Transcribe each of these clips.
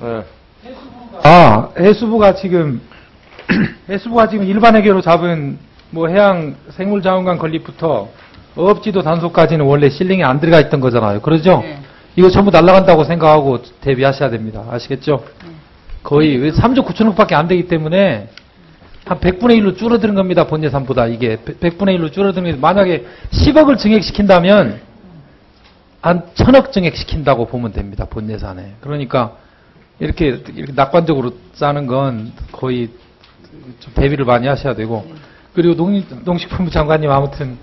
네. 아, 해수부가 지금, 해수부가 지금 일반 해결로 잡은 뭐 해양 생물 자원관 건립부터 어업지도 단속까지는 원래 실링에 안 들어가 있던 거잖아요. 그러죠? 네. 이거 전부 날라간다고 생각하고 대비하셔야 됩니다. 아시겠죠? 거의 3조 9천억밖에 안 되기 때문에 한 100분의 1로 줄어드는 겁니다. 본 예산보다 이게 100분의 1로 줄어드는 게 만약에 10억을 증액시킨다면 한 1000억 증액시킨다고 보면 됩니다. 본 예산에. 그러니까 이렇게, 이렇게 낙관적으로 짜는 건 거의 좀 대비를 많이 하셔야 되고 그리고 농, 농식품부 장관님 아무튼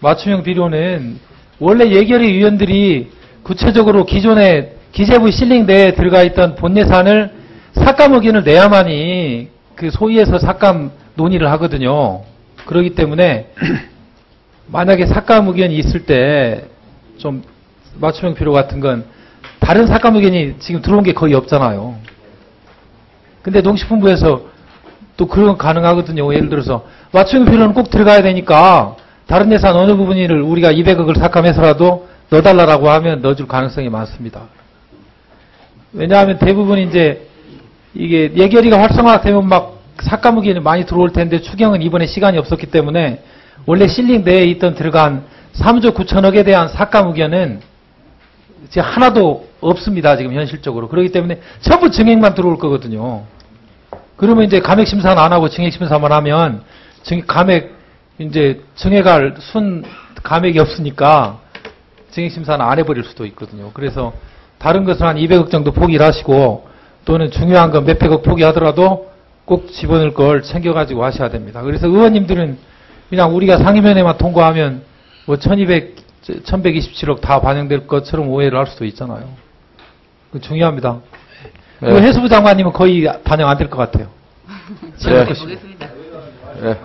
맞춤형 비료는 원래 예결위 위원들이 구체적으로 기존에 기재부 실링 내에 들어가 있던 본 예산을 삭감 의견을 내야만이 그 소위에서 삭감 논의를 하거든요. 그렇기 때문에 만약에 삭감 의견이 있을 때 좀 맞춤형 비료 같은 건 다른 삭감 의견이 지금 들어온 게 거의 없잖아요. 근데 농식품부에서 또 그런 건 가능하거든요. 예를 들어서 맞춤형 비료는 꼭 들어가야 되니까 다른 예산 어느 부분을 우리가 200억을 삭감해서라도 넣어달라고 하면 넣어줄 가능성이 많습니다. 왜냐하면 대부분 이제 이게 예결위가 활성화되면 막 삭감 의견이 많이 들어올 텐데 추경은 이번에 시간이 없었기 때문에 원래 실링 내에 있던 들어간 3조 9천억에 대한 삭감 의견은 하나도 없습니다. 지금 현실적으로. 그렇기 때문에 전부 증액만 들어올 거거든요. 그러면 이제 감액 심사는 안 하고 증액 심사만 하면 증 감액 이제 증액할 순 감액이 없으니까 증액 심사는 안 해버릴 수도 있거든요. 그래서 다른 것은 한 200억 정도 포기를 하시고 또는 중요한 건 몇백억 포기하더라도 꼭 집어넣을 걸 챙겨가지고 하셔야 됩니다. 그래서 의원님들은 그냥 우리가 상임위원회만 통과하면 뭐 1200, 1127억 다 반영될 것처럼 오해를 할 수도 있잖아요. 그 중요합니다. 네. 해수부 장관님은 거의 반영 안 될 것 같아요. 네. 보겠습니다. 네.